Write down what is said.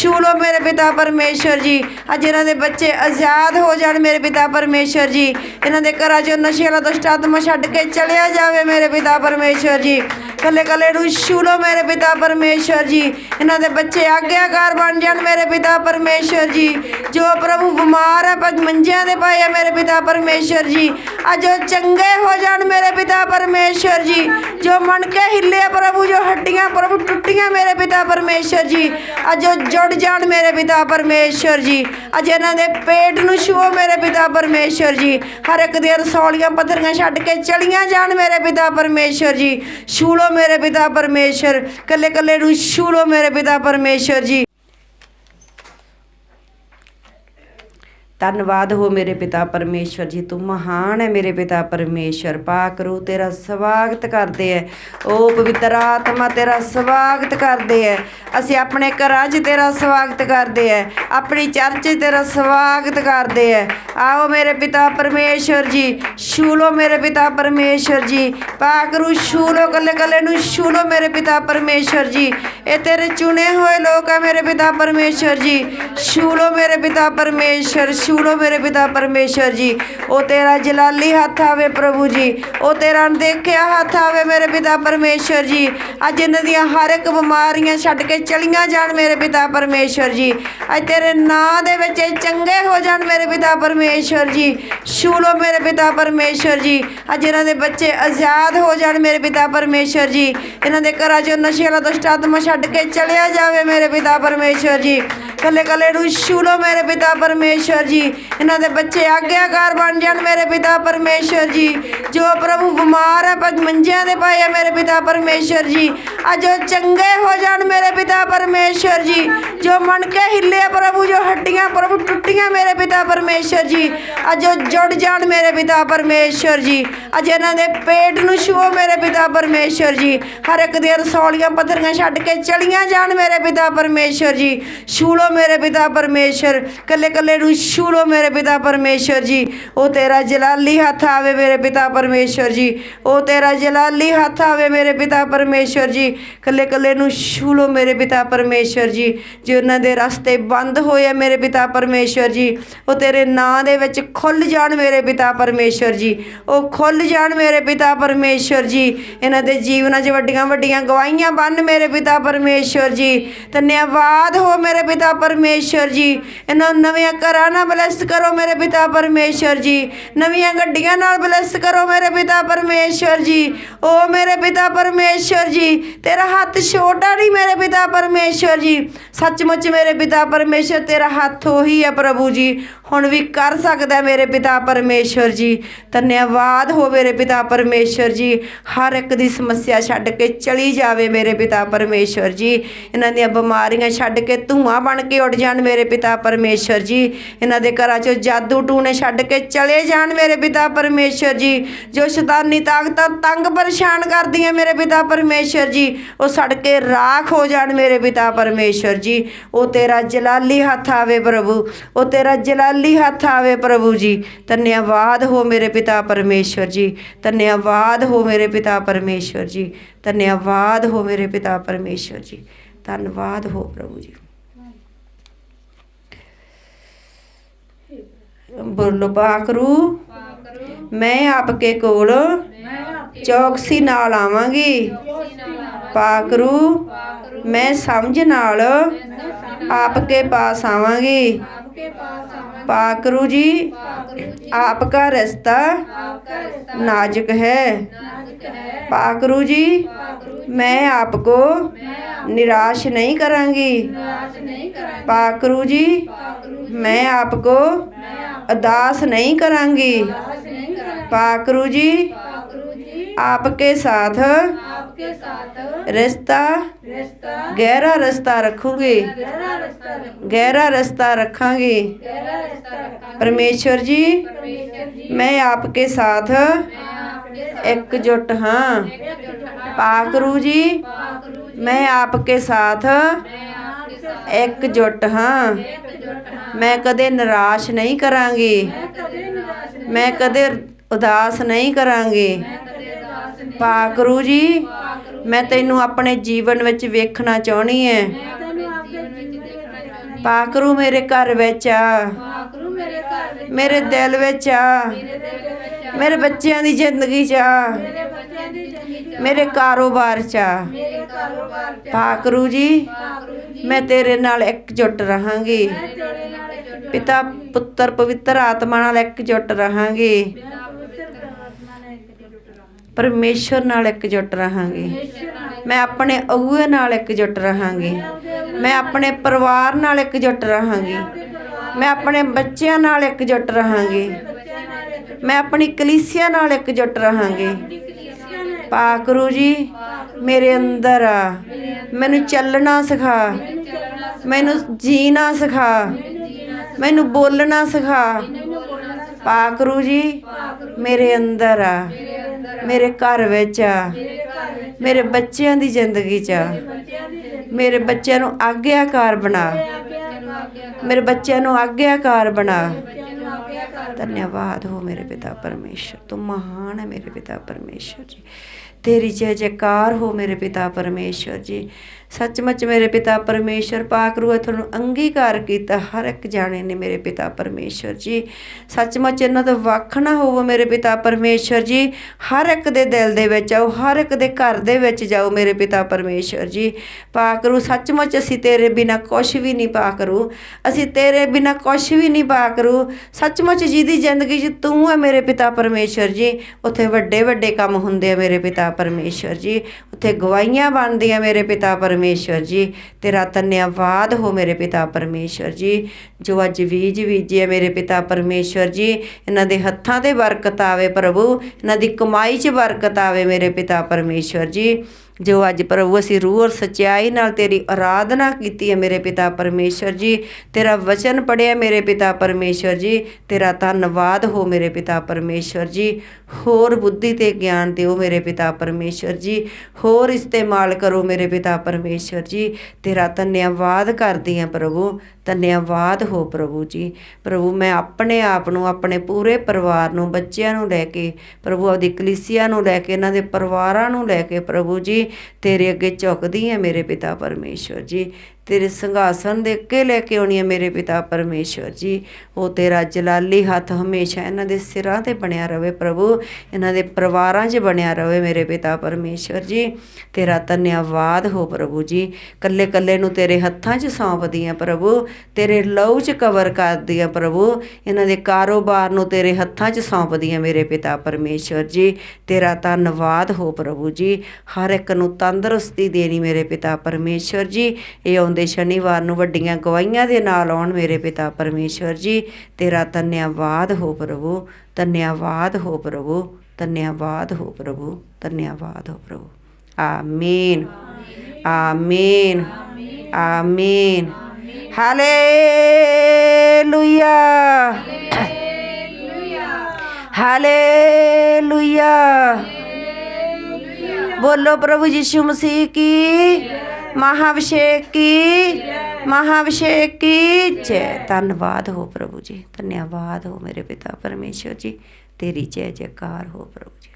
ਛੂ ਲੋ ਮੇਰੇ ਪਿਤਾ ਪਰਮੇਸ਼ਰ ਜੀ, ਅੱਜ ਇਹਨਾਂ ਦੇ ਬੱਚੇ ਆਜ਼ਾਦ ਹੋ ਜਾਣ ਮੇਰੇ ਪਿਤਾ ਪਰਮੇਸ਼ਰ ਜੀ। ਇਹਨਾਂ ਦੇ ਘਰਾਂ ਚੋਂ ਨਸ਼ੇ ਵਾਲਾ ਦੁਸ਼ਟ ਆਤਮਾ ਛੱਡ ਕੇ ਚਲਿਆ ਜਾਵੇ ਮੇਰੇ ਪਿਤਾ ਪਰਮੇਸ਼ਰ ਜੀ। ਕੱਲੇ ਕੱਲੇ ਨੂੰ ਛੂ ਲੋ ਮੇਰੇ ਪਿਤਾ ਪਰਮੇਸ਼ਰ ਜੀ। ਇਹਨਾਂ ਦੇ ਬੱਚੇ ਆਗਿਆਕਾਰ ਬਣ ਜਾਣ ਮੇਰੇ ਪਿਤਾ ਪਰਮੇਸ਼ਰ ਜੀ। ਜੋ ਪ੍ਰਭੂ ਬਿਮਾਰ ਹੈ ਪਰ ਮੰਜਿਆਂ ਦੇ ਪਏ ਆ ਮੇਰੇ ਪਿਤਾ ਪਰਮੇਸ਼ਰ ਜੀ। ਅੱਜ ਉਹ ਚੰਗੇ ਹੋ ਜਾਣ ਮੇਰੇ ਪਿਤਾ ਪਰਮੇਸ਼ਰ ਜੀ। ਜੋ ਮਨ ਕੇ ਹਿੱਲੇ ਪ੍ਰਭੂ, ਜੋ ਹੱਡੀਆਂ ਪ੍ਰਭੂ ਟੁੱਟੀਆਂ ਮੇਰੇ ਪਿਤਾ ਪਰਮੇਸ਼ਰ ਜੀ। ਅੱਜ ਉਹ ਜੁੜ ਜਾਣ ਮੇਰੇ ਪਿਤਾ ਪਰਮੇਸ਼ਰ ਜੀ। ਅੱਜ ਇਹਨਾਂ ਦੇ ਪੇਟ ਨੂੰ ਛੂਓ ਮੇਰੇ ਪਿਤਾ ਪਰਮੇਸ਼ਰ ਜੀ। ਹਰ ਇੱਕ ਦੀਆਂ ਰਸੌਲੀਆਂ, ਪੱਥਰੀਆਂ ਛੱਡ ਕੇ ਚਲੀਆਂ ਜਾਣ ਮੇਰੇ ਪਿਤਾ ਪਰਮੇਸ਼ਰ ਜੀ। ਛੂ ਲੋ ਮੇਰੇ ਪਿਤਾ ਪਰਮੇਸ਼ਰ। ਕੱਲੇ ਕੱਲੇ ਨੂੰ ਛੂ ਲੋ ਮੇਰੇ ਪਿਤਾ ਪਰਮੇਸ਼ਰ ਜੀ। ਧੰਨਵਾਦ ਹੋ ਮੇਰੇ ਪਿਤਾ ਪਰਮੇਸ਼ਵਰ ਜੀ, ਤੂੰ ਮਹਾਨ ਹੈ ਮੇਰੇ ਪਿਤਾ ਪਰਮੇਸ਼ਵਰ, ਪਾਕ ਰੂ ਤੇਰਾ ਸਵਾਗਤ ਕਰਦੇ ਐ, ਓ ਪਵਿੱਤਰ ਆਤਮਾ ਤੇਰਾ ਸਵਾਗਤ ਕਰਦੇ ਐ, ਅਸੀਂ ਆਪਣੇ ਘਰਾਂ 'ਚ ਤੇਰਾ ਸਵਾਗਤ ਕਰਦੇ ਐ, ਆਪਣੀ ਚਰਚ 'ਚ ਤੇਰਾ ਸਵਾਗਤ ਕਰਦੇ ਐ, ਆਓ ਮੇਰੇ ਪਿਤਾ ਪਰਮੇਸ਼ਵਰ ਜੀ, ਛੂਲੋ ਮੇਰੇ ਪਿਤਾ ਪਰਮੇਸ਼ਵਰ ਜੀ, ਪਾਕ ਰੂ ਛੂਲੋ, ਕੱਲੇ ਕੱਲੇ ਨੂੰ ਛੂਲੋ ਮੇਰੇ ਪਿਤਾ ਪਰਮੇਸ਼ਵਰ ਜੀ, ਇਹ ਤੇਰੇ ਚੁਣੇ ਹੋਏ ਲੋਕ ਆ ਮੇਰੇ ਪਿਤਾ ਪਰਮੇਸ਼ਵਰ ਜੀ, ਛੂਲੋ ਮੇਰੇ ਪਿਤਾ ਪਰਮੇਸ਼ਵਰ ਛੂਲੋ ਮੇਰੇ ਪਿਤਾ ਪਰਮੇਸ਼ਵਰ ਜੀ। ਉਹ ਤੇਰਾ ਜਲਾਲੀ ਹੱਥ ਆਵੇ ਪ੍ਰਭੂ ਜੀ। ਉਹ ਤੇਰਾ ਅਣਦੇਖਿਆ ਹੱਥ ਆਵੇ ਮੇਰੇ ਪਿਤਾ ਪਰਮੇਸ਼ਵਰ ਜੀ। ਅੱਜ ਇਹਨਾਂ ਦੀਆਂ ਹਰ ਇੱਕ ਬਿਮਾਰੀਆਂ ਛੱਡ ਕੇ ਚਲੀਆਂ ਜਾਣ ਮੇਰੇ ਪਿਤਾ ਪਰਮੇਸ਼ਵਰ ਜੀ। ਅੱਜ ਤੇਰੇ ਨਾਂ ਦੇ ਵਿੱਚ ਚੰਗੇ ਹੋ ਜਾਣ ਮੇਰੇ ਪਿਤਾ ਪਰਮੇਸ਼ਵਰ ਜੀ। ਛੂਲੋ ਮੇਰੇ ਪਿਤਾ ਪਰਮੇਸ਼ਵਰ ਜੀ। ਅੱਜ ਇਹਨਾਂ ਦੇ ਬੱਚੇ ਆਜ਼ਾਦ ਹੋ ਜਾਣ ਮੇਰੇ ਪਿਤਾ ਪਰਮੇਸ਼ਵਰ ਜੀ। ਇਹਨਾਂ ਦੇ ਘਰਾਂ ਚੋਂ ਨਸ਼ੇ ਵਾਲਾ ਦੁਸ਼ਟ ਆਤਮਾ ਛੱਡ ਕੇ ਚਲਿਆ ਜਾਵੇ ਮੇਰੇ ਪਿਤਾ ਪਰਮੇਸ਼ਵਰ ਜੀ। ਕੱਲੇ ਕੱਲੇ ਨੂੰ ਛੂਲੋ ਮੇਰੇ ਪਿਤਾ ਪਰਮੇਸ਼ਵਰ ਜੀ। ਇਹਨਾਂ ਦੇ ਬੱਚੇ ਆਗਿਆਕਾਰ ਬਣ ਜਾਣ ਮੇਰੇ ਪਿਤਾ ਪਰਮੇਸ਼ਵਰ ਜੀ। ਜੋ ਪ੍ਰਭੂ ਬਿਮਾਰ ਹੈ, ਪਰ ਮੰਜਿਆਂ ਦੇ ਪਾਏ ਆ ਮੇਰੇ ਪਿਤਾ ਪਰਮੇਸ਼ਵਰ ਜੀ। ਅੱਜ ਉਹ ਚੰਗੇ ਹੋ ਜਾਣ ਮੇਰੇ ਪਿਤਾ ਪਰਮੇਸ਼ਵਰ ਜੀ। ਜੋ ਮਨ ਕੇ ਹਿੱਲੇ ਪ੍ਰਭੂ, ਜੋ ਹੱਡੀਆਂ ਪ੍ਰਭੂ ਟੁੱਟੀਆਂ ਮੇਰੇ ਪਿਤਾ ਪਰਮੇਸ਼ਵਰ ਜੀ। ਅੱਜ ਉਹ ਜੁੜ ਜਾਣ ਮੇਰੇ ਪਿਤਾ ਪਰਮੇਸ਼ਵਰ ਜੀ। ਅੱਜ ਇਹਨਾਂ ਦੇ ਪੇਟ ਨੂੰ ਛੂਓ ਮੇਰੇ ਪਿਤਾ ਪਰਮੇਸ਼ਵਰ ਜੀ। ਹਰ ਇੱਕ ਦੀਆਂ ਰਸੌਲੀਆਂ, ਪੱਥਰੀਆਂ ਛੱਡ ਕੇ ਚਲੀਆਂ ਜਾਣ ਮੇਰੇ ਪਿਤਾ ਪਰਮੇਸ਼ਵਰ ਜੀ। ਛੂਲੋ ਮੇਰੇ ਪਿਤਾ ਪਰਮੇਸ਼ਵਰ ਕੱਲੇ ਕੱਲੇ ਨੂੰ ਛੂ ਛੂਲੋ ਮੇਰੇ ਪਿਤਾ ਪਰਮੇਸ਼ਵਰ ਜੀ, ਉਹ ਤੇਰਾ ਜਲਾਲੀ ਹੱਥ ਆਵੇ ਮੇਰੇ ਪਿਤਾ ਪਰਮੇਸ਼ਵਰ ਜੀ, ਉਹ ਤੇਰਾ ਜਲਾਲੀ ਹੱਥ ਆਵੇ ਮੇਰੇ ਪਿਤਾ ਪਰਮੇਸ਼ਵਰ ਜੀ ਕੱਲੇ ਕੱਲੇ ਨੂੰ ਛੂਲੋ ਮੇਰੇ ਪਿਤਾ ਪਰਮੇਸ਼ਵਰ ਜੀ, ਜੇ ਉਹਨਾਂ ਦੇ ਰਸਤੇ ਬੰਦ ਹੋਏ ਆ ਮੇਰੇ ਪਿਤਾ ਪਰਮੇਸ਼ਵਰ ਜੀ, ਉਹ ਤੇਰੇ ਨਾਂ ਦੇ ਵਿੱਚ ਖੁੱਲ ਜਾਣ ਮੇਰੇ ਪਿਤਾ ਪਰਮੇਸ਼ਵਰ ਜੀ, ਉਹ ਖੁੱਲ ਜਾਣ ਮੇਰੇ ਪਿਤਾ ਪਰਮੇਸ਼ਵਰ ਜੀ, ਇਹਨਾਂ ਦੇ ਜੀਵਨਾਂ 'ਚ ਵੱਡੀਆਂ ਵੱਡੀਆਂ ਗਵਾਹੀਆਂ ਬਣ ਮੇਰੇ ਪਿਤਾ ਪਰਮੇਸ਼ਵਰ ਜੀ ਧੰਨਵਾਦ ਹੋ ਮੇਰੇ ਪਿਤਾ ਪਰਮੇਸ਼ਵਰ ਜੀ, ਇਹਨਾਂ ਨੂੰ ਨਵੀਆਂ ਘਰਾਂ ਨਾਲ ਬਲੈਸ ਕਰੋ ਮੇਰੇ ਪਿਤਾ ਪਰਮੇਸ਼ਵਰ ਜੀ। ਨਵੀਆਂ ਗੱਡੀਆਂ ਨਾਲ ਬਲੈਸ ਕਰੋ ਮੇਰੇ ਪਿਤਾ ਪਰਮੇਸ਼ਵਰ ਜੀ। ਓ ਮੇਰੇ ਪਿਤਾ ਪਰਮੇਸ਼ਵਰ ਜੀ, ਤੇਰਾ ਹੱਥ ਛੋਟਾ ਨਹੀਂ ਮੇਰੇ ਪਿਤਾ ਪਰਮੇਸ਼ਵਰ ਜੀ। ਸੱਚਮੁੱਚ ਮੇਰੇ ਪਿਤਾ ਪਰਮੇਸ਼ਵਰ, ਤੇਰਾ ਹੱਥ ਉਹੀ ਹੈ ਪ੍ਰਭੂ ਜੀ। ਹੁਣ ਵੀ ਕਰ ਸਕਦਾ ਮੇਰੇ ਪਿਤਾ ਪਰਮੇਸ਼ਵਰ ਜੀ। ਧੰਨਵਾਦ ਹੋ ਮੇਰੇ ਪਿਤਾ ਪਰਮੇਸ਼ਵਰ ਜੀ। ਹਰ ਇੱਕ ਦੀ ਸਮੱਸਿਆ ਛੱਡ ਕੇ ਚਲੀ ਜਾਵੇ ਮੇਰੇ ਪਿਤਾ ਪਰਮੇਸ਼ਵਰ ਜੀ। ਇਹਨਾਂ ਦੀਆਂ ਬਿਮਾਰੀਆਂ ਛੱਡ ਕੇ ਧੂਆਂ ਬਣ ਕੇ ਉੱਡ ਜਾਣ ਮੇਰੇ ਪਿਤਾ ਪਰਮੇਸ਼ਵਰ ਜੀ। ਇਹਨਾਂ ਦੇ ਘਰਾਂ 'ਚੋਂ ਜਾਦੂ ਟੂਣੇ ਛੱਡ ਕੇ ਚਲੇ ਜਾਣ ਮੇਰੇ ਪਿਤਾ ਪਰਮੇਸ਼ਵਰ ਜੀ। ਜੋ ਸ਼ੈਤਾਨੀ ਤਾਕਤਾਂ ਤੰਗ ਪਰੇਸ਼ਾਨ ਕਰਦੀਆਂ ਮੇਰੇ ਪਿਤਾ ਪਰਮੇਸ਼ਵਰ ਜੀ, ਉਹ ਸੜ ਕੇ ਰਾਖ ਹੋ ਜਾਣ ਮੇਰੇ ਪਿਤਾ ਪਰਮੇਸ਼ਵਰ ਜੀ। ਉਹ ਤੇਰਾ ਜਲਾਲੀ ਹੱਥ ਆਵੇ ਪ੍ਰਭੂ, ਉਹ ਤੇਰਾ ਜਲਾਲੀ ਹੱਥ ਆਵੇ ਪ੍ਰਭੂ ਜੀ। ਧੰਨਵਾਦ ਹੋ ਮੇਰੇ ਪਿਤਾ ਪਰਮੇਸ਼ਵਰ ਜੀ ਧੰਨਵਾਦ ਹੋ ਮੇਰੇ ਪਿਤਾ ਪਰਮੇਸ਼ਵਰ ਜੀ ਧੰਨਵਾਦ ਹੋ ਮੇਰੇ ਪਿਤਾ ਪਰਮੇਸ਼ਵਰ ਜੀ। ਧੰਨਵਾਦ ਹੋ ਪ੍ਰਭੂ ਜੀ। ਬੋਲੋ ਪਾਕਰੂ। ਮੈਂ ਆਪਕੇ ਕੋਲ ਚੌਕਸੀ ਨਾਲ ਆਵਾਂਗੀ। ਪਾਕਰੂ, ਮੈਂ ਸਮਝ ਨਾਲ ਆਪਕੇ ਪਾਸ ਆਵਾਂਗੀ। ਪਾਕਰੂ ਜੀ, ਆਪਕਾ ਰਸਤਾ ਨਾਜ਼ੁਕ ਹੈ। ਪਾਕਰੂ ਜੀ मैं आपको निराश नहीं करांगी। पाकरू जी, मैं आपको उदास नहीं करांगी। पाकरू जी, आपके साथ रिश्ता, गहरा रिश्ता रखूँगी। गहरा रिश्ता रखांगी। परमेश्वर जी, मैं आपके साथ एकजुट हाँ पाकरू जी मैं आपके साथ एकजुट हाँ मैं कदे निराश नहीं करांगी मैं कदे ਉਦਾਸ ਨਹੀਂ ਕਰਾਂਗੇ ਪਾਕਰੂ ਜੀ ਮੈਂ ਤੈਨੂੰ ਆਪਣੇ ਜੀਵਨ ਵਿੱਚ ਵੇਖਣਾ ਚਾਹਣੀ ਹੈ ਪਾਕਰੂ ਮੇਰੇ ਘਰ ਵਿੱਚ ਆ ਆਕਰੂ ਮੇਰੇ ਘਰ ਵਿੱਚ ਮੇਰੇ ਦਿਲ ਵਿੱਚ ਆ ਮੇਰੇ ਬੱਚਿਆਂ ਦੀ ਜ਼ਿੰਦਗੀ 'ਚ ਆ ਮੇਰੇ ਬੱਚਿਆਂ ਦੀ ਜ਼ਿੰਦਗੀ ਚ ਮੇਰੇ ਕਾਰੋਬਾਰ 'ਚ ਆ ਮੇਰੇ ਕਾਰੋਬਾਰ ਚ ਪਾਕਰੂ ਜੀ ਮੈਂ ਤੇਰੇ ਨਾਲ ਇਕਜੁੱਟ ਰਹਾਂਗੀ ਇੱਕ ਪਿਤਾ ਪੁੱਤਰ ਪਵਿੱਤਰ ਆਤਮਾ ਨਾਲ ਇਕਜੁੱਟ ਰਹਾਂਗੀ ਨਾਲ ਇਕਜੁੱਟ ਰਹਾਂਗਾ ਪਰਮੇਸ਼ਵਰ ਨਾਲ ਇਕਜੁੱਟ ਰਹਾਂਗੀ ਮੈਂ ਆਪਣੇ ਅਗੂਏ ਨਾਲ ਇਕਜੁੱਟ ਰਹਾਂਗੀ ਮੈਂ ਆਪਣੇ ਪਰਿਵਾਰ ਨਾਲ ਇਕਜੁੱਟ ਰਹਾਂਗੀ ਮੈਂ ਆਪਣੇ ਬੱਚਿਆਂ ਨਾਲ ਇਕਜੁੱਟ ਰਹਾਂਗੀ ਇੱਕ ਮੈਂ ਆਪਣੀ ਕਲੀਸਿਆ ਨਾਲ ਇਕਜੁੱਟ ਰਹਾਂਗੀ। ਪਾਕਰੂ ਜੀ, ਮੇਰੇ ਅੰਦਰ ਆ। ਮੈਨੂੰ ਚੱਲਣਾ ਸਿਖਾ। ਮੈਨੂੰ ਜੀਣਾ ਸਿਖਾ। ਮੈਨੂੰ ਬੋਲਣਾ ਸਿਖਾ। ਪਾਕਰੂ ਜੀ, ਮੇਰੇ ਅੰਦਰ ਆ। ਮੇਰੇ ਘਰ ਵਿੱਚ ਆ। ਮੇਰੇ ਬੱਚਿਆਂ ਦੀ ਜ਼ਿੰਦਗੀ 'ਚ ਆ। ਮੇਰੇ ਬੱਚਿਆਂ ਨੂੰ ਆਗਿਆਕਾਰ ਬਣਾ। ਮੇਰੇ ਬੱਚਿਆਂ ਨੂੰ ਆਗਿਆਕਾਰ ਬਣਾ। ਬੱਚਿਆਂ ਨੂੰ ਆਗਿਆ ਕਰ ਧੰਨਵਾਦ ਹੋ ਮੇਰੇ ਪਿਤਾ ਪਰਮੇਸ਼ਰ, ਤੂੰ ਮਹਾਨ ਹੈ ਮੇਰੇ ਪਿਤਾ ਪਰਮੇਸ਼ਰ ਜੀ। ਤੇਰੀ ਜੈ ਜੈਕਾਰ ਹੋ ਸੱਚਮੁੱਚ ਮੇਰੇ ਪਿਤਾ ਪਰਮੇਸ਼ਰ ਪਾਕਰੂ ਹੈ ਤੁਹਾਨੂੰ ਅੰਗੀਕਾਰ ਕੀਤਾ, ਹਰ ਇੱਕ ਜਾਣੇ ਨੇ ਮੇਰੇ ਪਿਤਾ ਪਰਮੇਸ਼ਰ ਜੀ। ਸੱਚਮੁੱਚ ਇਹਨਾਂ ਤੋਂ ਵੱਖ ਨਾ ਹੋਵੋ ਮੇਰੇ ਪਿਤਾ ਪਰਮੇਸ਼ਰ ਜੀ। ਹਰ ਇੱਕ ਦੇ ਦਿਲ ਦੇ ਵਿੱਚ ਆਓ, ਹਰ ਇੱਕ ਦੇ ਘਰ ਦੇ ਵਿੱਚ ਜਾਓ ਮੇਰੇ ਪਿਤਾ ਪਰਮੇਸ਼ਰ ਜੀ। ਪਾਕਰੂ ਸੱਚਮੁੱਚ ਅਸੀਂ ਤੇਰੇ ਬਿਨਾ ਕੁਝ ਵੀ ਨਹੀਂ ਪਾਕਰੂ ਅਸੀਂ ਤੇਰੇ ਬਿਨਾ ਕੁਝ ਵੀ ਨਹੀਂ ਪਾਕਰੂ ਸੱਚਮੁੱਚ ਜਿਹਦੀ ਜ਼ਿੰਦਗੀ 'ਚ ਤੂੰ ਹੈ ਮੇਰੇ ਪਿਤਾ ਪਰਮੇਸ਼ਰ ਜੀ, ਉੱਥੇ ਵੱਡੇ ਵੱਡੇ ਕੰਮ ਹੁੰਦੇ ਆ ਮੇਰੇ ਪਿਤਾ ਪਰਮੇਸ਼ਰ ਜੀ। ਉੱਥੇ ਗਵਾਹੀਆਂ ਬਣਦੀਆਂ ਮੇਰੇ ਪਿਤਾ ਪਰਮੇਸ਼ਰ ਜੀ, ਤੇਰਾ ਧੰਨਵਾਦ ਹੋ ਮੇਰੇ ਪਿਤਾ ਪਰਮੇਸ਼ਰ ਜੀ। ਜੋ ਅੱਜ ਬੀਜ ਬੀਜੇ ਮੇਰੇ ਪਿਤਾ ਪਰਮੇਸ਼ਰ ਜੀ, ਇਹਨਾਂ ਦੇ ਹੱਥਾਂ ਤੇ ਬਰਕਤ ਆਵੇ ਪ੍ਰਭੂ, ਇਹਨਾਂ ਦੀ ਕਮਾਈ 'ਚ ਬਰਕਤ ਆਵੇ ਮੇਰੇ ਪਿਤਾ ਪਰਮੇਸ਼ਰ ਜੀ। ਜੋ ਅੱਜ ਪ੍ਰਭੂ ਅਸੀਂ ਰੂਹ ਔਰ ਸਚਾਈ ਨਾਲ ਤੇਰੀ ਆਰਾਧਨਾ ਕੀਤੀ ਹੈ ਮੇਰੇ ਪਿਤਾ ਪਰਮੇਸ਼ਰ ਜੀ, ਤੇਰਾ ਵਚਨ ਪੜਿਆ ਮੇਰੇ ਪਿਤਾ ਪਰਮੇਸ਼ਰ ਜੀ, ਤੇਰਾ ਧੰਨਵਾਦ ਹੋ ਮੇਰੇ ਪਿਤਾ ਪਰਮੇਸ਼ਰ ਜੀ, ਹੋਰ ਬੁੱਧੀ ਤੇ ਗਿਆਨ ਦਿਓ ਮੇਰੇ ਪਿਤਾ ਪਰਮੇਸ਼ਰ ਜੀ, ਹੋਰ ਇਸਤੇਮਾਲ ਕਰੋ ਮੇਰੇ ਪਿਤਾ ਪਰਮੇਸ਼ਰ ਜੀ, ਤੇਰਾ ਧੰਨਵਾਦ ਕਰਦੀ ਹਾਂ ਪ੍ਰਭੂ ਧੰਨਵਾਦ ਹੋ ਪ੍ਰਭੂ ਜੀ। ਪ੍ਰਭੂ, ਮੈਂ ਆਪਣੇ ਆਪ ਨੂੰ, ਆਪਣੇ ਪੂਰੇ ਪਰਿਵਾਰ ਨੂੰ, ਬੱਚਿਆਂ ਨੂੰ ਲੈ ਕੇ, ਪ੍ਰਭੂ ਆਪਦੀ ਕਲੀਸਿਆ ਨੂੰ ਲੈ ਕੇ, ਇਹਨਾਂ ਦੇ ਪਰਿਵਾਰਾਂ ਨੂੰ ਲੈ ਕੇ ਪ੍ਰਭੂ ਜੀ, ਤੇਰੇ ਅੱਗੇ ਝੁਕਦੀ ਹਾਂ ਮੇਰੇ ਪਿਤਾ ਪਰਮੇਸ਼ਵਰ ਜੀ। ਤੇਰੇ ਸੰਘਾਸਨ ਦੇ ਅੱਗੇ ਲੈ ਕੇ ਆਉਣੀ ਹੈ ਮੇਰੇ ਪਿਤਾ ਪਰਮੇਸ਼ਵਰ ਜੀ। ਉਹ ਤੇਰਾ ਜਲਾਲੀ ਹੱਥ ਹਮੇਸ਼ਾ ਇਹਨਾਂ ਦੇ ਸਿਰਾਂ ਤੇ ਬਣਿਆ ਰਵੇ ਪ੍ਰਭੂ। ਇਹਨਾਂ ਦੇ ਪਰਿਵਾਰਾਂ 'ਚ ਬਣਿਆ ਰਵੇ ਮੇਰੇ ਪਿਤਾ ਪਰਮੇਸ਼ਵਰ ਜੀ। ਤੇਰਾ ਧੰਨਵਾਦ ਹੋ ਪ੍ਰਭੂ ਜੀ। ਕੱਲੇ ਕੱਲੇ ਨੂੰ ਤੇਰੇ ਹੱਥਾਂ 'ਚ ਸੌਂਪਦੀ ਹਾਂ ਪ੍ਰਭੂ। ਤੇਰੇ ਲਹੂ 'ਚ ਕਵਰ ਕਰਦੀ ਹਾਂ ਪ੍ਰਭੂ। ਇਹਨਾਂ ਦੇ ਕਾਰੋਬਾਰ ਨੂੰ ਤੇਰੇ ਹੱਥਾਂ 'ਚ ਸੌਂਪਦੀ ਹਾਂ ਮੇਰੇ ਪਿਤਾ ਪਰਮੇਸ਼ਵਰ ਜੀ। ਤੇਰਾ ਧੰਨਵਾਦ ਹੋ ਪ੍ਰਭੂ ਜੀ। ਹਰ ਇੱਕ ਨੂੰ ਤੰਦਰੁਸਤੀ ਦੇਣੀ ਮੇਰੇ ਪਿਤਾ ਪਰਮੇਸ਼ਵਰ ਜੀ। ਇਹ ਆਉਂਦੇ ਸ਼ਨੀਵਾਰ ਨੂੰ ਵੱਡੀਆਂ ਗਵਾਹੀਆਂ ਦੇ ਨਾਲ ਆਉਣ ਮੇਰੇ ਪਿਤਾ ਪਰਮੇਸ਼ਵਰ ਜੀ, ਤੇਰਾ ਧੰਨਵਾਦ ਹੋ ਪ੍ਰਭੂ ਧੰਨਵਾਦ ਹੋ ਪ੍ਰਭੂ ਧੰਨਵਾਦ ਹੋ ਪ੍ਰਭੂ ਧੰਨਵਾਦ ਹੋ ਪ੍ਰਭੂ। ਆਮੀਨ। ਆਮੀਨ। ਆਮੀਨ। ਹਾਲੇਲੂਇਆ। ਹਾਲੇਲੂਇਆ। ਬੋਲੋ ਪ੍ਰਭੂ ਯਿਸੂ ਮਸੀਹ ਕੀ? ਮਹਾਭਿਸ਼ੇਕ ਕੀ? ਮਹਾਭਿਸ਼ੇਕ ਕੀ? ਜੈ। ਧੰਨਵਾਦ ਹੋ ਪ੍ਰਭੂ ਜੀ। ਧੰਨਵਾਦ ਹੋ ਮੇਰੇ ਪਿਤਾ ਪਰਮੇਸ਼ਰ ਜੀ। ਤੇਰੀ ਜੈ ਜੈਕਾਰ ਹੋ ਪ੍ਰਭੂ ਜੀ।